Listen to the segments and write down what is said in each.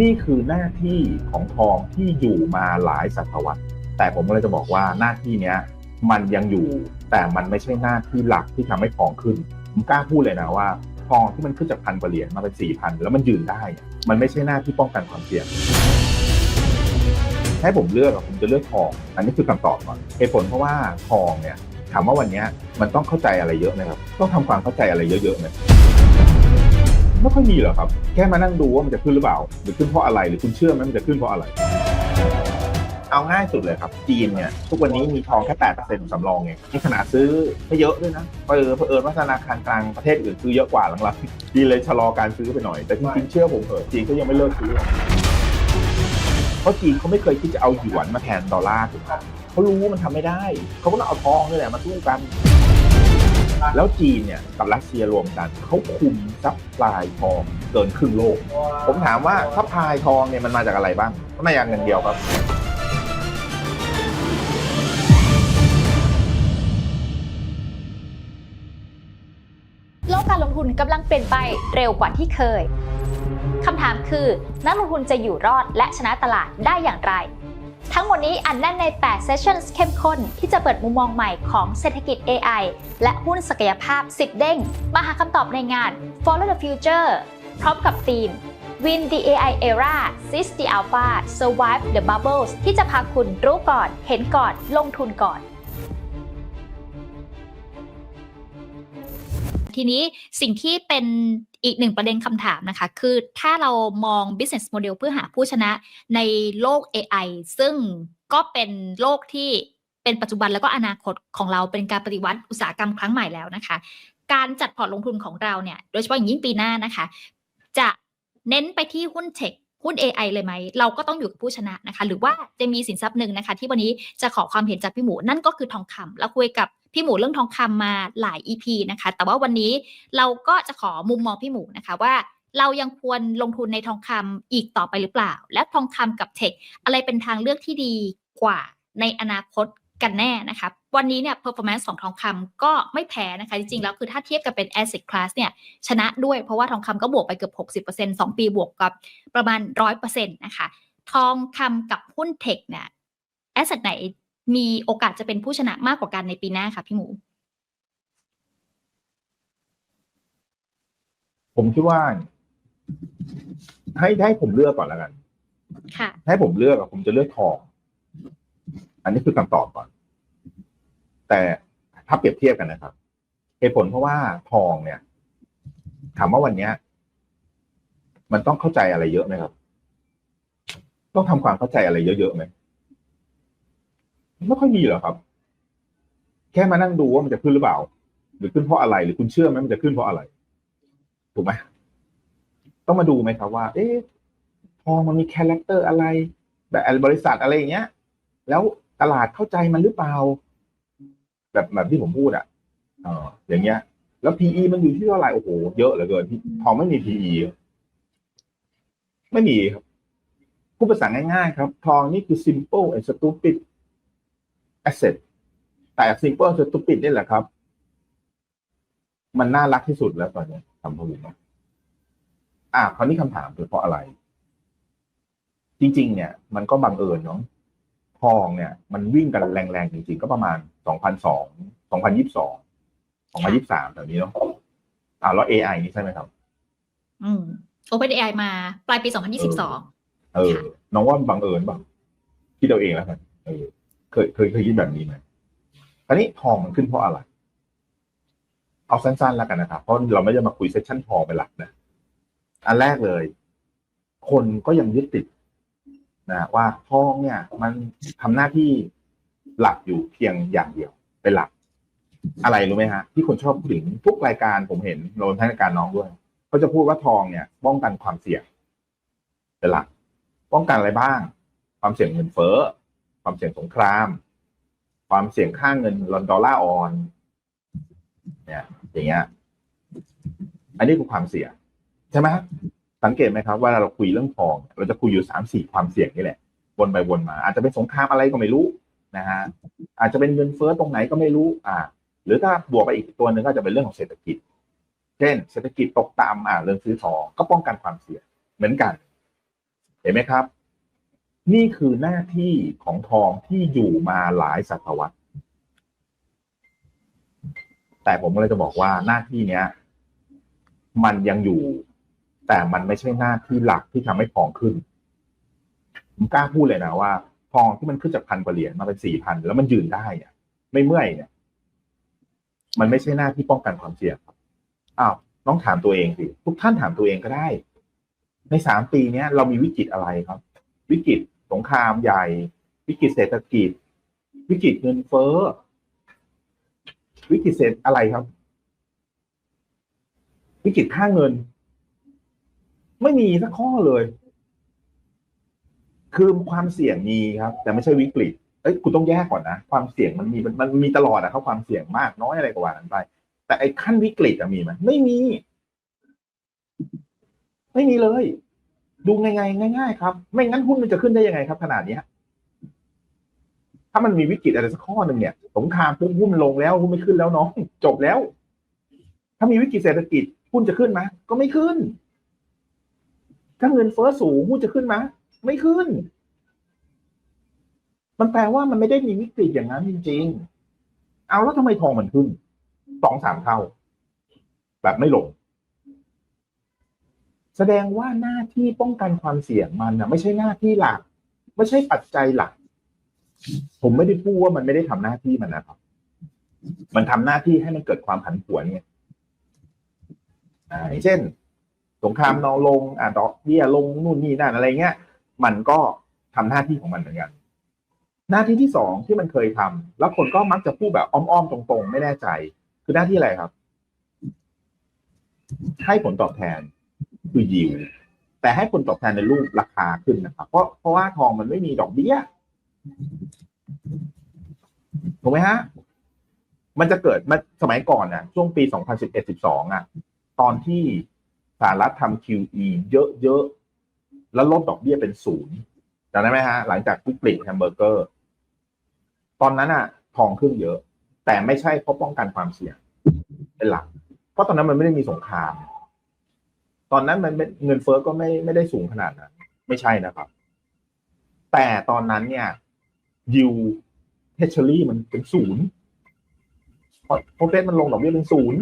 นี่คือหน้าที่ของทองที่อยู่มาหลายศตวรรษ แต่ผมก็เลยจะบอกว่าหน้าที่เนี้ยมันยังอยู่ แต่มันไม่ใช่หน้าที่หลักที่ทำให้ทองขึ้น ผมกล้าพูดเลยนะว่า ทองที่มันขึ้นจากพันกว่าเหรียญมาเป็นสี่พันแล้วมันยืนได้ มันไม่ใช่หน้าที่ป้องกันความเสี่ยงให้ผมเลือกผมจะเลือกทอง อันนี้คือคำตอบก่อนเหตุผลเพราะว่าทองเนี่ยถามว่าวันนี้มันต้องเข้าใจอะไรเยอะไหมครับต้องทำความเข้าใจอะไรเยอะๆไหม ไม่ค่อยมีหรอกครับ แค่มานั่งดูว่ามันจะขึ้นหรือเปล่าหรือขึ้นเพราะอะไรหรือคุณเชื่อไหมมันจะขึ้นเพราะอะไร เอาง่ายสุดเลยครับ จีนเนี่ยทุกวันนี้มีทองแค่แปดเปอร์เซ็นต์สำรองเองนี่ขนาดซื้อไม่เยอะด้วยนะเออเผอิญว่าธนาคารกลางประเทศอื่นซื้อเยอะกว่าหลังๆจีนเลยชะลอการซื้อไปหน่อยแต่จริงๆเชื่อผมเถอะจีนก็ยังไม่เลิกซื้อหรอกเพราะจีนเขาไม่เคยที่จะเอาหยวนมาแทนดอลลาร์ถูกไหมเขารู้ว่ามันทำไม่ได้เขาก็ต้องเอาทองนี่แหละมาสู้กัน แล้วจีนเนี่ยกับรัสเซียรวมกันเขาคุมซัพพลายทองเกินครึ่งโลก ผมถามว่าซัพพลายทองเนี่ยมันมาจากอะไรบ้างก็มาจากเงินเดียวครับโลกการลงทุนกำลังเปลี่ยนไปเร็วกว่าที่เคยคำถามคือ นักลงทุนจะอยู่รอดและชนะตลาดได้อย่างไร ทั้งหมดนี้อันแน่นใน 8 Sessions เข้มข้น ที่จะเปิดมุมมองใหม่ของเศรษฐกิจ AI และหุ้นศักยภาพ 10 เด้ง มาหาคำตอบในงาน Follow the Future พร้อมกับธีม Win the AI Era Seize the Alpha Survive the Bubbles ที่จะพาคุณรู้ก่อน เห็นก่อน ลงทุนก่อน ทีนี้สิ่งที่เป็นอีกหนึ่งประเด็นคำถามนะคะ คือถ้าเรามอง business model เพื่อหาผู้ชนะในโลก AI ซึ่งก็เป็นโลกที่เป็นปัจจุบันแล้วก็อนาคตของเราเป็นการปฏิวัติอุตสาหกรรมครั้งใหม่แล้วนะคะ การจัดพอร์ตลงทุนของเราเนี่ยโดยเฉพาะอย่างยิ่งปีหน้านะคะ จะเน้นไปที่หุ้นเทคหุ้น AI เลยไหม เราก็ต้องอยู่กับผู้ชนะนะคะ หรือว่าจะมีสินทรัพย์หนึ่งนะคะ ที่วันนี้จะขอความเห็นจากพี่หมูนั่นก็คือทองคำเราคุยกับ พี่หมูเรื่องทองคำมาหลาย EP นะคะ แต่ว่าวันนี้เราก็จะขอมุมมองพี่หมูนะคะว่าเรายังควรลงทุนในทองคำอีกต่อไปหรือเปล่า และทองคำกับเทคอะไรเป็นทางเลือกที่ดีกว่าในอนาคตกันแน่นะคะวันนี้เนี่ย performance ของทองคำก็ไม่แพ้นะคะ จริงๆ แล้วคือถ้าเทียบกับเป็น asset class เนี่ย ชนะด้วยเพราะว่าทองคำก็บวกไปเกือบ 60% 2 ปีบวกกับประมาณ 100%นะคะ ทองคำกับหุ้นเทคเนี่ย asset ไหน มีโอกาสจะเป็นผู้ชนะมากกว่ากันในปีหน้าคะพี่หมู ผมคิดว่า ให้ให้ผมเลือกก่อนแล้วกันค่ะให้ผมเลือกอะผมจะเลือกทอง อันนี้คือคำตอบก่อน แต่ถ้าเปรียบเทียบกันนะครับเหตุผลเพราะว่าทองเนี่ย ถามว่าวันเนี้ย มันต้องเข้าใจอะไรเยอะไหมครับ ต้องทำความเข้าใจอะไรเยอะๆไหม ไม่ค่อยมีหรอครับ แค่มานั่งดูว่ามันจะขึ้นหรือเปล่า หรือขึ้นเพราะอะไร หรือคุณเชื่อไหมมันจะขึ้นเพราะอะไร ถูกไหมต้องมาดูไหมครับว่า เอ๊ะทองมันมีคาแรคเตอร์อะไร แบบบริษัทอะไรอย่างเงี้ย แล้วตลาดเข้าใจมันหรือเปล่า แบบแบบที่ผมพูดอะเอออย่างเงี้ย แล้ว PE มันอยู่ที่เท่าไหร่โอ้โหเยอะเหลือเกินทองไม่มี PE ไม่มีครับพูดภาษาง่ายๆครับ ทองนี่คือ simple and stupid asset แต่ simple and stupid นี่แหละครับ มันน่ารักที่สุดแล้วตอนนี้ทำผมนะอะคราวนี้คำถามคือเพราะอะไร จริง ๆ เนี่ย มันก็บังเอิญเนาะทองเนี่ย มันวิ่งกันแรงๆจริงๆ ก็ประมาณสองพันสองสองพันยี่สิบสองสองพันยี่สิบสามแบบนี้เนาะอ่าแล้ว AI นี่ใช่ไหมครับ อืม OpenAI มาปลายปี2022เออ น้องว่าบังเอิญเปล่าคิดเอาเองแล้วกันเออ เคยเคยเคยคิดแบบนี้ไหมคราวนี้ทองมันขึ้นเพราะอะไร เอาสั้นๆแล้วกันนะครับ เพราะเราไม่ได้มาคุยเซสชั่นทองเป็นหลักนะ อันแรกเลย คนก็ยังยึดติดนะว่าทองเนี่ย มันทำหน้าที่หลักอยู่เพียงอย่างเดียว เป็นหลัก อะไรรู้ไหมฮะ ที่คนชอบพูดถึงทุกรายการผมเห็นรวมทั้งรายการน้องด้วยเขาจะพูดว่าทองเนี่ย ป้องกันความเสี่ยงเป็นหลัก ป้องกันอะไรบ้าง ความเสี่ยงเงินเฟ้อ ความเสี่ยงสงคราม ความเสี่ยงค่างเงินลอนดอลลาร์ออนเนี่ย อย่างเงี้ย อันนี้คือความเสี่ยงใช่ไหมสังเกตไหมครับว่าเราคุยเรื่องทอง เราจะคุยอยู่สามสี่ความเสี่ยงนี่แหละวนไปวนมา อาจจะเป็นสงครามอะไรก็ไม่รู้นะฮะอาจจะเป็นเงินเฟ้อตรงไหนก็ไม่รู้ อ่า หรือถ้าบวกไปอีกตัวหนึ่งก็จะเป็นเรื่องของเศรษฐกิจ เช่น เศรษฐกิจตกต่ำอ่าเรื่องซื้อทองก็ป้องกันความเสี่ยงเหมือนกัน เห็นไหมครับ นี่คือหน้าที่ของทองที่อยู่มาหลายศตวรรษ แต่ผมเลยจะบอกว่าหน้าที่เนี้ย มันยังอยู่ แต่มันไม่ใช่หน้าที่หลักที่ทำให้ทองขึ้น ผมกล้าพูดเลยนะว่า ทองที่มันขึ้นจากพันกว่าเหรียญมาเป็นสี่พันแล้วมันยืนได้เนี่ย ไม่เมื่อยเนี่ย มันไม่ใช่หน้าที่ป้องกันความเสี่ยงครับอ้าวน้องถามตัวเองสิทุกท่านถามตัวเองก็ได้ ในสามปีเนี้ยเรามีวิกฤตอะไรครับ วิกฤต สงครามใหญ่ วิกฤตเศรษฐกิจ วิกฤตเงินเฟ้อ วิกฤตเศรษฐอะไรครับ วิกฤตค่าเงิน ไม่มีสักข้อเลย คือความเสี่ยงมีครับ แต่ไม่ใช่วิกฤตเอ้ยคุณต้องแยกก่อนนะ ความเสี่ยงมันมีมันมีตลอดนะครับความเสี่ยงมากน้อยอะไรก็ว่ากันไป แต่ไอ้ขั้นวิกฤตอะมีไหมไม่มี ไม่มีเลย ดูง่ายๆง่ายๆครับ ไม่งั้นหุ้นมันจะขึ้นได้ยังไงครับ ขนาดเนี้ยถ้ามันมีวิกฤตอะไรสักข้อหนึ่งเนี่ยสงครามปุ๊บหุ้นลงแล้วหุ้นไม่ขึ้นแล้วน้องจบแล้ว ถ้ามีวิกฤตเศรษฐกิจหุ้นจะขึ้นไหมก็ไม่ขึ้น ถ้าเงินเฟ้อสูงหุ้นจะขึ้นไหมไม่ขึ้น มันแปลว่ามันไม่ได้มีวิกฤตอย่างนั้นจริง ๆ เอาแล้วทำไมทองมันขึ้นสองสามเท่า แบบไม่ลง แสดงว่าหน้าที่ป้องกันความเสี่ยงมันนะไม่ใช่หน้าที่หลัก ไม่ใช่ปัจจัยหลัก ผมไม่ได้พูดว่ามันไม่ได้ทำหน้าที่มันนะครับ มันทำหน้าที่ให้มันเกิดความผันผวนไงอ่าอย่างเช่น สงครามนองลงอ่าดอกเบี้ยลงนู่นนี่นั่นอะไรเงี้ย มันก็ทำหน้าที่ของมันเหมือนกันหน้าที่ที่สองที่มันเคยทำแล้วคนก็มักจะพูดแบบอ้อมๆตรง ๆ ไม่แน่ใจ คือหน้าที่อะไรครับ ให้ผลตอบแทน คือยิวแต่ให้ผลตอบแทนในรูปราคาขึ้นนะครับ เพราะเพราะว่าทองมันไม่มีดอกเบี้ยถูกไหมฮะ มันจะเกิดมันสมัยก่อนน่ะช่วงปี 2011-12อะ ตอนที่สหรัฐทำ QE เยอะๆ แล้วลดดอกเบี้ยเป็นศูนย์จำได้ไหมฮะ หลังจากวิกฤตแฮมเบอร์เกอร์ ตอนนั้นอะ ทองขึ้นเยอะ แต่ไม่ใช่เพราะป้องกันความเสี่ยงเป็นหลัก เพราะตอนนั้นมันไม่ได้มีสงคราม ตอนนั้นมันเงินเฟ้อก็ไม่ไม่ได้สูงขนาดนั้นไม่ใช่นะครับ แต่ตอนนั้นเนี่ยยิวเทชเชอรี่มันเป็นศูนย์พอพอเฟดมันลงดอกเบี้ยเป็นศูนย์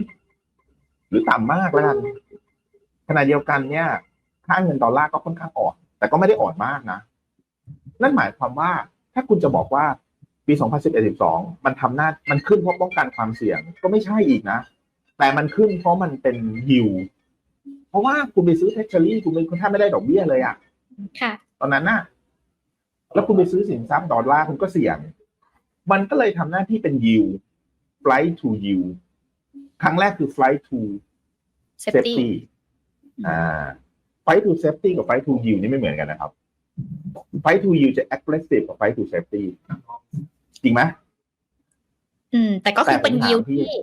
หรือต่ำมากแล้วกันขณะเดียวกันเนี่ย ค่าเงินดอลลาร์ก็ค่อนข้างอ่อน แต่ก็ไม่ได้อ่อนมากนะ นั่นหมายความว่าถ้าคุณจะบอกว่าปี 2011-12 มันทำหน้ามันขึ้นเพราะป้องกันความเสี่ยงก็ไม่ใช่อีกนะ แต่มันขึ้นเพราะมันเป็นยิว ราะว่าคุณไปซื้อเทชเชอรี่คุณเป็นคนถ้าไม่ได้ดอกเบี้ยเลยอะค่ะ ตอนนั้นน่ะ แล้วคุณไปซื้อสินทรัพย์ดอลลาร์คุณก็เสี่ยง มันก็เลยทำหน้าที่เป็น yield flight to yield ครั้งแรกคือ flight to safety safety อ่า flight to safety กับ flight to yield นี่ไม่เหมือนกันนะครับ flight to yield จะ aggressive กว่า flight to safety จริงไหมอืม แต่ก็คือเป็นแต่ผมถามยิวพี่ที่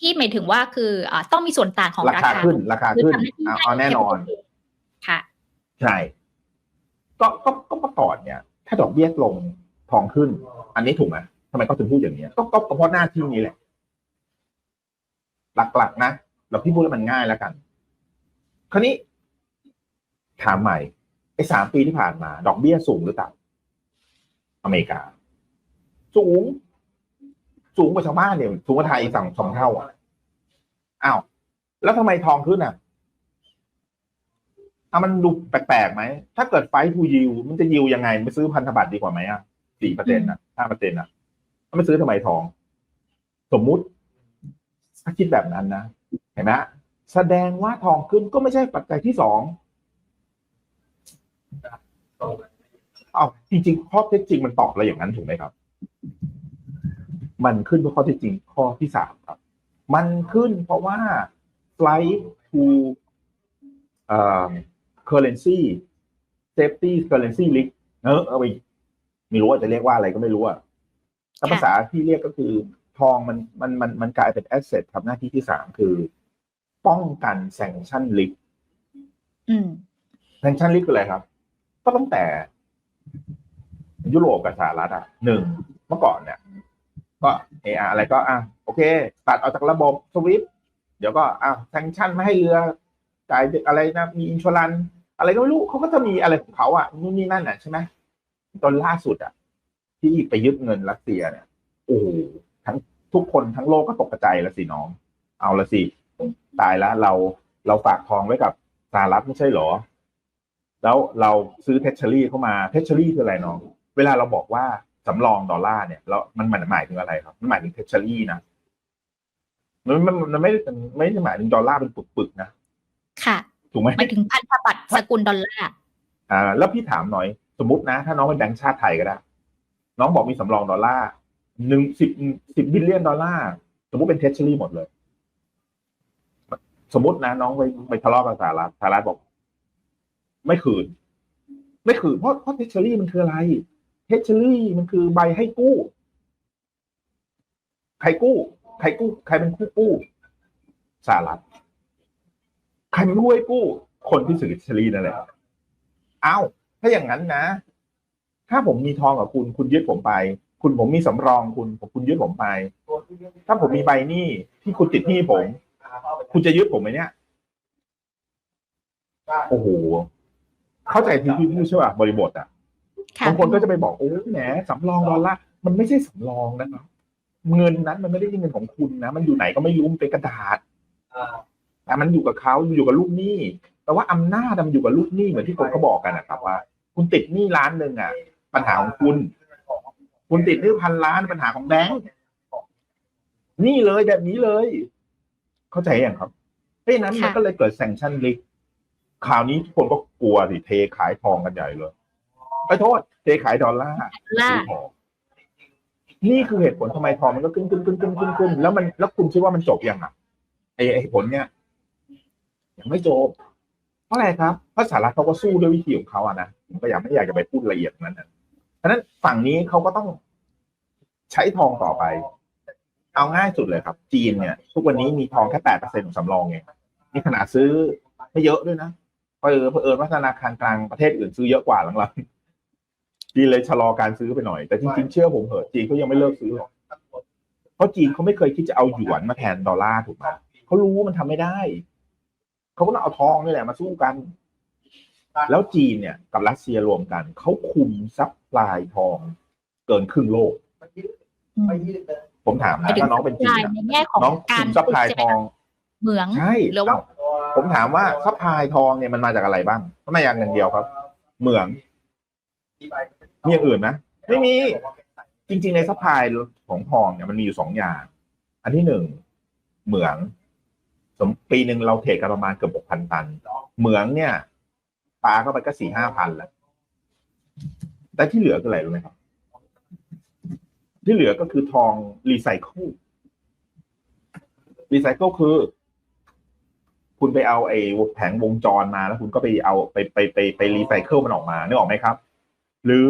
ที่หมายถึงว่าคืออ่าต้องมีส่วนต่างของราราคาคาขึ้น ราคาคือขึ้นทำหน้าที่เอาให้เอาแน่นอนค่ะใช่ก็ก็ก็เมื่อก่อนเนี่ย ถ้าดอกเบี้ยลงทองขึ้น อันนี้ถูกไหมทำไมเขาถึงพูดอย่างนี้ยก็ก็ก็เพราะหน้าที่นี้แหละ หลักๆนะเราพี่พูดแล้วมันง่ายแล้วกัน คราวนี้ ถามใหม่ไอ้สามปีที่ผ่านมา ดอกเบี้ยสูงหรือต่ำอเมริกา สูง สูงกว่าชาวบ้านเนี่ยสูงกว่าไทยสั่งสองเท่าอะอ้าวแล้วทำไมทองขึ้นอะอะมันดูแปลกๆไหม ถ้าเกิดไฟทูยิว มันจะยิวยังไงไปซื้อพันธบัตรดีกว่าไหมอะสี่เปอร์เซ็นต์อะห้าเปอร์เซ็นต์อะถ้าไม่ซื้อทำไมทอง สมมุติ ถ้าคิดแบบนั้นนะ เห็นไหมแสดงว่าทองขึ้นก็ไม่ใช่ปัจจัยที่สองเอาจริงๆข้อเท็จจริงมันตอบเราอย่างนั้นถูกไหมครับ มันขึ้นเพราะข้อเท็จจริงข้อที่สามครับ มันขึ้นเพราะว่า flight to เอ่อ currency safety currency risk เออเอาไปไม่รู้ว่าจะเรียกว่าอะไรก็ไม่รู้อะถ้าค่ะภาษาที่เรียกก็คือทองมันมันมันมันกลายเป็น asset ทำหน้าที่ที่สามคือ ป้องกัน sanction risk อืม sanction risk คืออะไรครับ ก็ตั้งแต่ ยุโรปกับสหรัฐอะหนึ่งเมื่อก่อนเนี่ย ก็เอออะไรก็อะโอเค ตัดออกจากระบบสวิฟเดี๋ยวก็อะ sanction ไม่ให้เรือจ่ายอะไรนะมีอินช r รันอะไรก็ไม่รู้เขาก็จะมีอะไรของเขาอะนู่นนี่นั่นน่ะใช่ไหมตอนล่าสุดอะ ที่ไปยึดเงินรัสเซียเนี่ยโอ้โหทั้งทุกคนทั้งโลกก็ตกกระจายละสิน้อง เอาละสิตายแล้วเราเราฝากทองไว้กับสหรัฐไม่ใช่หรอ แล้วเราซื้อเทชเชอรี่เข้ามาเทชเชอรี่คืออะไรน้อง เวลาเราบอกว่า สำรองดอลลาร์เนี่ยเรามันมันหมายถึงอะไรครับ มันหมายถึงเทชเชอรี่นะมันมันมันไม่ได้ไม่ได้หมายถึงดอลลาร์เป็นปึกๆนะค่ะถูกไหมหมายถึงพันธบัตรสกุลดอลลาร์อ่า แล้วพี่ถามหน่อย สมมตินะ ถ้าน้องเป็นแบงก์ชาติไทยก็ได้ น้องบอกมีสำรองดอลลาร์หนึ่งสิบสิบบิลเลียนดอลลาร์สมมติเป็นเทชเชอรี่หมดเลย สมมตินะ น้องไปไปทะเลาะกับสหรัฐสหรัฐบอก ไม่คืน ไม่คืนเพราะเพราะเทชเชอรี่มันคืออะไร เทชเชอรี่มันคือใบให้กู้ ใครกู้ ใครกู้ ใครเป็นผู้กู้สหรัฐใครเป็นผู้ให้กู้ คนที่ซื้อเทชเชอรี่นั่นแหละอ้าวถ้าอย่างนั้นนะ ถ้าผมมีทองกับคุณ คุณยึดผมไป คุณผมมีสำรองคุณผมคุณยึดผมไป ถ้าผมมีใบหนี้ที่คุณติดหนี้ผม คุณจะยึดผมไหมเนี่ยโอ้โหเข้าใจที่พี่พูดใช่ป่ะบริบทอะ บางคนก็จะไปบอกโอ้แหมสำรองดอลลาร์มันไม่ใช่สำรองนะครับเงินนั้นมันไม่ได้เป็นเงินของคุณนะ มันอยู่ไหนก็ไม่รู้มันเป็นกระดาษแต่มันอยู่กับเขาอยู่กับลูกหนี้แต่ว่าอำนาจมันอยู่กับลูกหนี้เหมือนที่คนเขาบอกกันนะครับว่า คุณติดหนี้ล้านหนึ่งอะ ปัญหาของคุณ คุณติดหนี้พันล้านปัญหาของแบงค์นี่เลยแบบนี้เลย เข้าใจอยังครับเพราะฉะนั้นมันก็เลยเกิดแซงชั่นลิกข่าวนี้ทุกคนก็กลัวสิเทขายทองกันใหญ่เลย ไปโทษเทขายดอลลาร์ดอลลาซื้ร์อทองนี่คือเหตุผลทำไมทองมันก็ขึ้นขึ้นขึ้นขึ้นขึ้นขึ้นแล้วมันแล้วคุณคิดว่ามันจบยังอะไอ้ไอ้ผลเนี่ยยังไม่จบ เพราะอะไรครับเพราะสหรัฐเขาก็สู้ด้วยวิธีของเขาอะนะผมก็อยากไม่อยากจะไปพูดละเอียดนั้นนะเพราะฉะนั้นฝั่งนี้เขาก็ต้องใช้ทองต่อไป เอาง่ายสุดเลยครับ จีนเนี่ย ทุกวันนี้มีทองแค่แปดเปอร์เซ็นของสำรองเองนี่ขนาดซื้อไม่เยอะด้วยนะเพอเผอิญว่าธนาคารกลางประเทศอื่นซื้อเยอะกว่าหลังๆ จีนเลยชะลอการซื้อไปหน่อย แต่จริงๆเชื่อผมเถอะจีนเขายังไม่เลิกซื้อหรอกเพราะจีนเขาไม่เคยคิดจะเอาหยวนมาแทนดอลลาร์ถูกไหมเขารู้ว่ามันทำไม่ได้เขาก็ต้องเอาทองนี่แหละมาสู้กัน แล้วจีนเนี่ยกับรัสเซียรวมกันเขาคุมซัพพลายทองเกินครึ่งโลกอืมผมถามหมายนะถึงถ้าน้องเป็นจีนใช่อะในแง่ของน้องกาคุรมซัพพลายใช่ไหทมองคะเหมืองใช่หรือว่าเอ้าผมถามว่าซัพพลายทองเนี่ยมันมาจากอะไรบ้างก็มาอย่างเงินเดียวครับ เหมือง มีอย่างอื่นไหมไม่มี จริง ๆ ในซัพพลายของทองเนี่ยมันมีอยู่สองอย่าง อันที่หนึ่งเหมืองสมปีหนึ่งเราเทรดกันประมาณเกือบหกพันตัน เหมืองเนี่ยปลาเข้าไปก็สี่ห้าพันแล้ว แต่ที่เหลือคืออะไรรู้ไหมครับ ที่เหลือก็คือทองรีไซเคิลรีไซเคิลคือ คุณไปเอาไอ้แผงวงจรมาแล้วคุณก็ไปเอาไปไปไปไปรีไซเคิลมันออกมานึกออกไหมครับ หรือ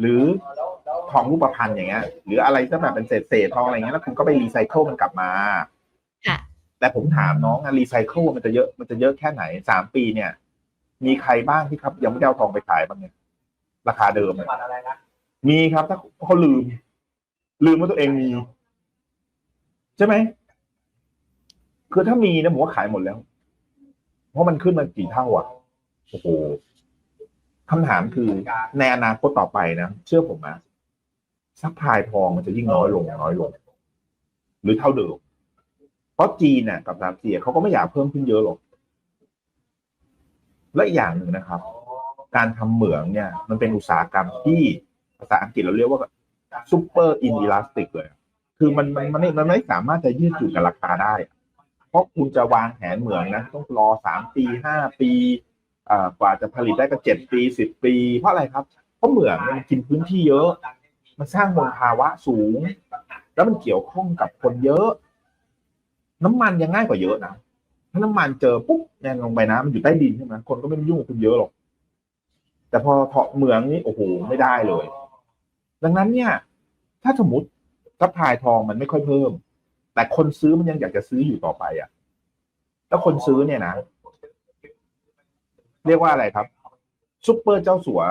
หรือทองรูปพรรณอย่างเงี้ย หรืออะไรที่แบบเป็นเศษเศษทองอะไรเงี้ยแล้วคุณก็ไปรีไซเคิลมันกลับมาค่ะแต่ผมถามน้องอะรีไซเคิลมันจะเยอะมันจะเยอะแค่ไหนสามปีเนี่ย มีใครบ้างที่ครับ ยังไม่ได้เอาทองไปขายบ้างเนี่ยราคาเดิมอะมีครับถ้าเขาลืม ลืมว่าตัวเองมี ใช่ไหมคือถ้ามีนะผมว่าขายหมดแล้ว เพราะมันขึ้นมากี่เท่าอะโอ้โห คำถามคือในอนาคตต่อไปนะเชื่อผมนะซัพพลายทองมันจะยิ่งน้อยลงน้อยลง หรือเท่าเดิม เพราะจีนน่ะ กับรัสเซียเขาก็ไม่อยากเพิ่มขึ้นเยอะหรอก และอีกอย่างหนึ่งนะครับ การทำเหมืองเนี่ย มันเป็นอุตสาหกรรมที่ภาษาอังกฤษเราเรียกว่าซูเปอร์อินอิลาสติกเลย คือมันมันมันไม่มันไม่สามารถจะยืดหยุ่นกับราคาได้ เพราะคุณจะวางแผนเหมืองนะ ต้องรอสามปีห้าปีอ่า กว่าจะผลิตได้ก็เจ็ดปีสิบปี เพราะอะไรครับ เพราะเหมืองมันกินพื้นที่เยอะ มันสร้างมลภาวะสูง แล้วมันเกี่ยวข้องกับคนเยอะ น้ำมันยังง่ายกว่าเยอะนะถ้าน้ำมันเจอปุ๊บแนนลงไปนะมันอยู่ใต้ดินใช่ไหมคนก็ไม่ยุ่งกับคุณเยอะหรอก แต่พอเถาะเหมืองนี่โอ้โหไม่ได้เลย ดังนั้นเนี่ย ถ้าสมมติซัพพลายทองมันไม่ค่อยเพิ่ม แต่คนซื้อมันยังอยากจะซื้ออยู่ต่อไปอะ แล้วคนซื้อเนี่ยนะ เรียกว่าอะไรครับซุปเปอร์เจ้าสัว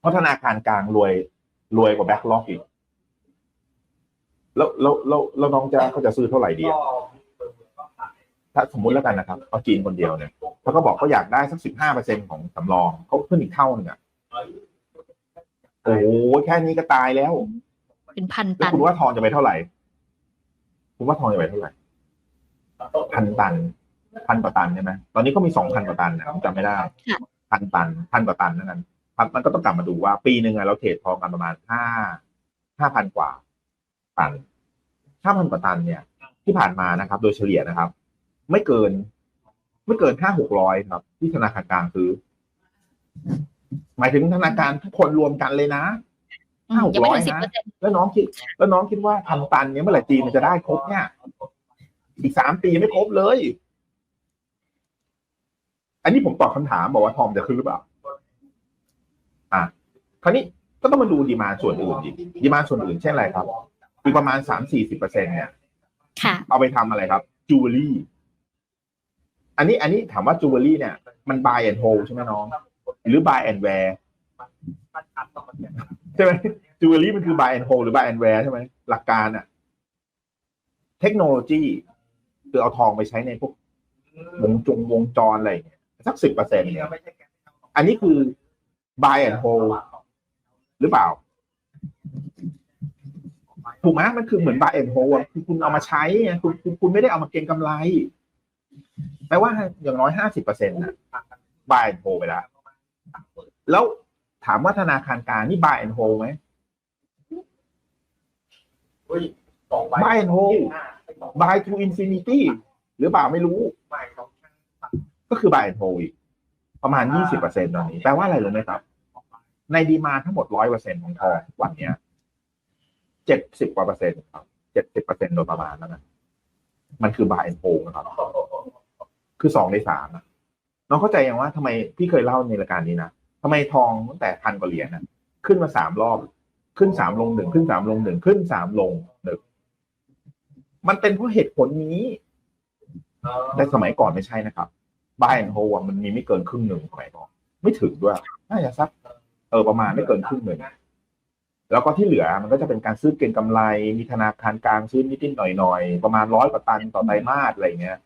เพราะธนาคารกลางรวยรวยกว่าแบ็คล็อกอีก แล้วแล้วแล้วแล้วน้องจะเขาจะซื้อเท่าไหร่ดีอะถ้าสมมุติแล้วกันนะครับเอาจีนคนเดียวเนี่ยเขาก็บอกเขาอยากได้สักสิบห้าเปอร์เซ็นของสำรองเขาขึ้นอีกเท่าหนึงอะโอ้โหแค่นี้ก็ตายแล้ว เป็นพันแล้วตัน คุณว่าทองจะไปเท่าไหร่ คุณว่าทองจะไปเท่าไหร่ พันตัน พันกว่าตันใช่ไหมตอนนี้ก็มีสองพันกว่าตันนะผมจำไม่ได้พันตันพันกว่าตันนั่นกันพันมันก็ต้องกลับมาดูว่าปีหนึ่งอะเราเทรดทองกันประมาณห้าห้าพันกว่าตันห้าพันกว่าตันเนี่ย ที่ผ่านมานะครับ โดยเฉลี่ยนะครับ ไม่เกิน ไม่เกินห้าหกร้อยครับ ที่ธนาคารกลางซื้อ หมายถึงธนาคารทุกคนรวมกันเลยนะอืมยังไม่ถึง500สิบนะเปอร์เซ็นต์แล้วน้องคิด แล้วน้องคิดว่าพันตันเนี้ยเมื่อไหร่จีนมันจะได้ครบเนี่ยอีกสามปียังไม่ครบเลย อันนี้ผมตอบคำถามบอกว่าทองจะขึ้นหรือเปล่า อะคราวนี้ก็ต้องมาดูดีมานส่วนอื่นอีกดีมานส่วนอื่นเช่นอะไรครับอีกประมาณสามสี่สิบเปอร์เซ็นเนี่ยค่ะเอาไปทำอะไรครับจูเวลรี่ อันนี้อันนี้ถามว่าจูเวลรี่เนี่ย มัน buy and hold ใช่ไหมน้อง หรือ buy and wear ใช่ไหมจูเวลรี่มันคือ buy and hold หรือ buy and wear ใช่ไหมหลักการอะเทคโนโลยีคือเอาทองไปใช้ในพวกวงจงวงจรอะไรอย่างเงี้ย สักสิบเปอร์เซ็นต์เนี่ยอันนี้คือ buy and hold หรือเปล่า ถูกไหมมันคือเหมือน buy and hold อะคือคุณเอามาใช้ไงคุณคุณคุณไม่ได้เอามาเก็งกำไรแปลว่าอย่างน้อยห้าสิบเปอร์เซ็นต์นะ buy and hold ไปแล้วแล้วถามว่าธนาคารกลางนี่ buy and hold ไหม buy and hold buy to infinity หรือเปล่าไม่รู้ ก็คือ buy and hold อีกประมาณยี่สิบเปอร์เซ็นตอนนี้ แปลว่าอะไรรู้ไหมครับ ในดีมาทั้งหมดร้อยเปอร์เซ็นของทองวันเนี้ยเจ็ดสิบกว่าเปอร์เซ็นต์ครับเจ็ดสิบเปอร์เซ็นโดยประมาณแล้วนะ มันคือ buy and hold นะครับ คือสองในสามอะน้องเข้าใจยังว่าทำไมพี่เคยเล่าในรายการนี้นะทำไมทองตั้งแต่พันกว่าเหรียญนะขึ้นมาสามรอบ ขึ้นสามลงหนึ่งขึ้นสามลงหนึ่งขึ้นสามลงหนึ่งมันเป็นเพราะเหตุผลนี้ แต่สมัยก่อนไม่ใช่นะครับ บ y ย and hold อะมันมีไม่เกินครึ่งหนึ่งสมัยก่อนไม่ถึงด้วยน่าจะสักเออประมาณไม่เกินครึ่งหนึ่งแล้วก็ที่เหลือมันก็จะเป็นการซื้อเก็งกำไร มีธนาคารกลางซื้อนิดๆหน่อยๆ ประมาณร้อยกว่าตันต่อไตรมาสอะไรเงี้ย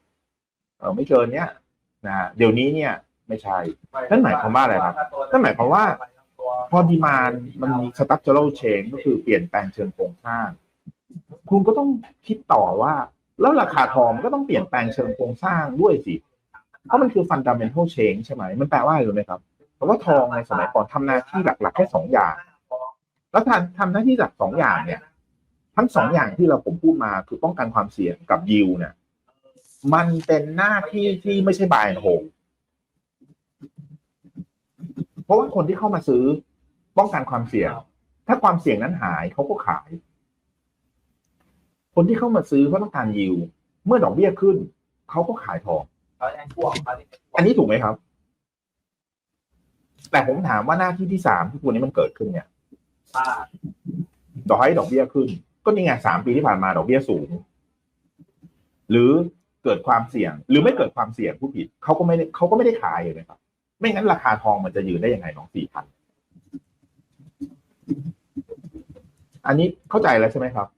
เออไม่เกินเนี้ยนะเดี๋ยวนี้เนี่ย ไม่ใช่นั่นหมายความว่าอะไรครับนั่นหมายความว่า พอดีมานมันมี structural change ก็คือเปลี่ยนแปลงเชิงโครงสร้าง คุณก็ต้องคิดต่อว่า แล้วราคาทองก็ต้องเปลี่ยนแปลงเชิงโครงสร้างด้วยสิ เพราะมันคือ fundamental change ใช่ไหม มันแปลว่าอะไรรู้ไหมครับเพราะว่าทองในสมัยก่อนทำหน้าที่หลักๆแค่สองอย่าง แล้วทำทำหน้าที่หลักสองอย่างเนี่ย ทั้งสองอย่างที่เราผมพูดมาคือป้องกันความเสี่ยงกับยิวเนี่ย มันเป็นหน้าที่ที่ไม่ใช่ buy and hold เพราะว่าคนที่เข้ามาซื้อป้องกันความเสี่ยง ถ้าความเสี่ยงนั้นหายเขาก็ขาย คนที่เข้ามาซื้อเพราต้องการยิว เมื่อดอกเบี้ยขึ้นเขาก็ขายทอง อันนี้ถูกไหมครับ แต่ผมถามว่าหน้าที่ที่สามที่ตัวนี้มันเกิดขึ้นเนี่ยดอกให้ดอกเบี้ยขึ้น ก็นี่ไงสามปีที่ผ่านมาดอกเบี้ยสูง หรือเกิดความเสี่ยง หรือไม่เกิดความเสี่ยงผู้ผิดเขาก็ไม่เขาก็ไม่ได้ขายเลยนะครับ ไม่งั้นราคาทองมันจะยืนได้ยังไงน้องสี่พันอันนี้เข้าใจแล้วใช่ไหมครับ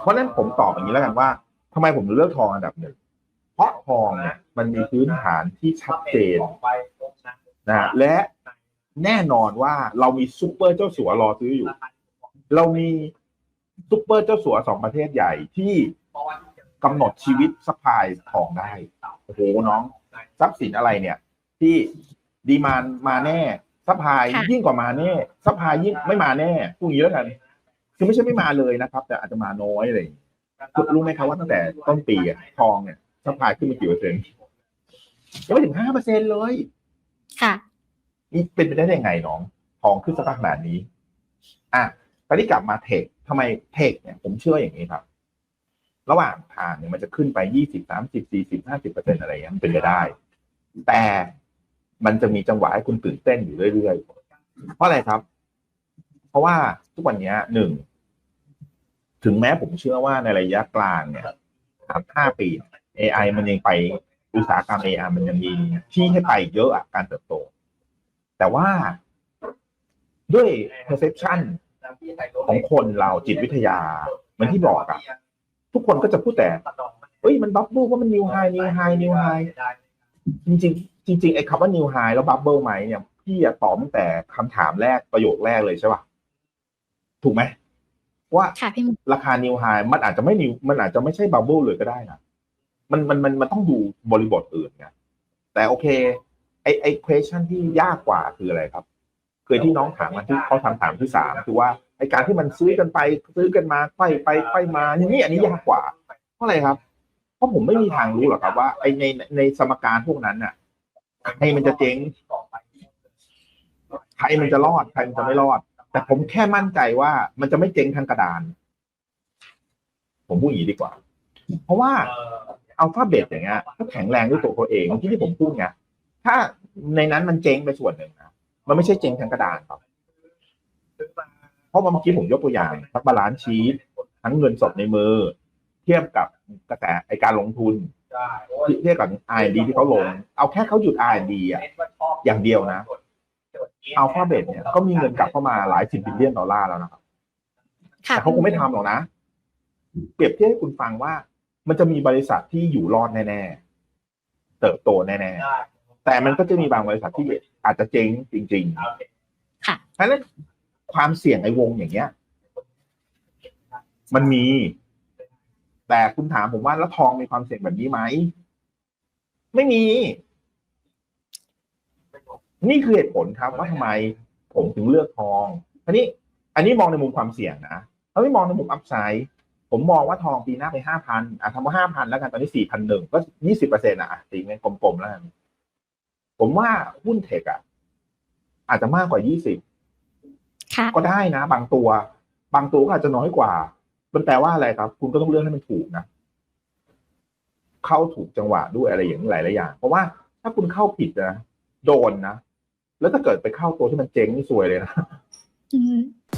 เพราะนั้นผมตอบอย่างนี้แล้วกันว่าทำไมผมถึงเลือกทองอันดับหนึ่ง ราะทองเนี่ยมันมีพื้นฐานที่ชัดเจนนะฮะและแน่นอนว่าเรามีซูเปอร์เจ้าสัวรอซื้ออยู่ เรามีซูเปอร์เจ้าสัวสองประเทศใหญ่ที่กำหนดชีวิตซัพพลายทองได้โอ้โหน้องทรัพย์สินอะไรเนี่ย ที่ดีมานมาแน่ซัพพลายค่ะยิ่งกว่ามาแน่ซัพพลายยิ่งไม่มาแน่พูดอย่างนี้แล้วกันคือไม่ใช่ไม่มาเลยนะครับ แต่อาจจะมาน้อยอะไรอย่างเงี้ยคุณรู้ไหมครับว่าตั้งแต่ต้นปีอะทองเนี่ย ซัพพลายขึ้นมากี่เปอร์เซ็นต์ยังไม่ถึงห้าเปอร์เซ็นเลย ค่ะนี่เป็นไปได้ยังไงน้อง ทองขึ้นสักขนาดนี้ อะตอนนี้กลับมาเทคทำไมเทคเนี่ย ผมเชื่ออย่างนี้ครับ ระหว่างทางเนี่ยมันจะขึ้นไปยี่สิบสามสิบสี่สิบห้าสิบเปอร์เซ็นอะไรอย่างเงี้ยมันเป็นไปได้ แต่มันจะมีจังหวะให้คุณตื่นเต้นอยู่เรื่อยๆ เพราะอะไรครับ เพราะว่าทุกวันเนี้ยหนึ่ง ถึงแม้ผมเชื่อว่าในระยะกลางเนี่ยสามห้าปี AI มันยังไปอุตสาหกรรม AI มันยังมีที่ให้ไปเยอะอะการเติบโต แต่ว่าด้วย perception ของคนเราจิตวิทยาเหมือนที่บอกอะทุกคนก็จะพูดแต่เฮ้ยมันบับเบิ้ลว่ามันนิวไฮนิวไฮนิวไฮจริงๆจริงๆไอ้คำว่านิวไฮแล้วบับเบิ้ลไหมเนี่ยพี่อะตอบตั้งแต่คำถามแรกประโยคแรกเลยใช่ป่ะถูกไหมว่าค่ะพี่หมูราคานิวไฮมันอาจจะไม่นิวมันอาจจะไม่ใช่บับเบิ้ลเลยก็ได้นะ มันมันมันมันต้องดูบริบทอื่นไงแต่โอเค ไอไอ question ที่ยากกว่าคืออะไรครับ คือที่น้องถามมาที่เขาถามถามที่สามคือว่าไอการที่มันซื้อกันไปซื้อกันมาไขว้ไปไขว้มาอย่างนี้อันนี้ยากกว่าเพราะอะไรครับ เพราะผมไม่มีทางรู้หรอกครับว่าไอในในสมการพวกนั้นน่ะใครมันจะเจ๊งใครมันจะรอดใครมันจะไม่รอด แต่ผมแค่มั่นใจว่ามันจะไม่เจ๊งทางกระดาน ผมพูดอย่างนี้ดีกว่า เพราะว่า อัลฟาเบตอย่างเงี้ยถ้าแข็งแรงด้วยตัวเขาเองที่ที่ผมพูดไงถ้าในนั้นมันเจ๊งไปส่วนหนึ่งนะมันไม่ใช่เจ๊งทางกระดานครับเพราะว่าเมื่อกี้ผมยกตัวอย่างทั้งบาลานซ์ชีตทั้งเงินสดในมือ เทียบกับกระแสไอการลงทุนเทียบกับ R&D ที่เขาลง เอาแค่เขาหยุด R&D อะอย่างเดียวนะอัลฟาเบตเนี่ยก็มีเงินกลับเข้ามาหลายสิบบิลเลียนดอลลาร์แล้วนะครับค่ะแต่เขาคงไม่ทำหรอกนะ เปรียบเทียบให้คุณฟังว่า มันจะมีบริษัทที่อยู่รอดแน่ๆเติบโตแน่ๆแต่มันก็จะมีบางบริษัทที่อาจจะเจ๊งจริงค่ะๆเพราะฉะนั้นความเสี่ยงในวงอย่างเงี้ย มันมี แต่คุณถามผมว่าแล้วทองมีความเสี่ยงแบบนี้ไหมไม่มี นี่คือเหตุผลครับว่าทำไมผมถึงเลือกทองอันนี้ อันนี้มองในมุมความเสี่ยงนะถ้าไม่มองในมุมอัพไซด์ ผมมองว่าทองปีหน้าไปห้าพันอะทำว่าห้าพันแล้วกันตอนนี้สี่พันหนึ่งก็ยี่สิบเปอร์เซ็นต์อะตีเงินกลมๆแล้วกันผมว่าหุ้นเทคอะ อาจจะมากกว่ายี่สิบค่ะก็ได้นะ บางตัว บางตัวก็อาจจะน้อยกว่า มันแปลว่าอะไรครับ คุณก็ต้องเลือกให้มันถูกนะ เข้าถูกจังหวะด้วยอะไรอย่างหลายหลายๆอย่าง เพราะว่าถ้าคุณเข้าผิดนะโดนนะ แล้วถ้าเกิดไปเข้าตัวที่มันเจ๊งนี่ซวยเลยนะอื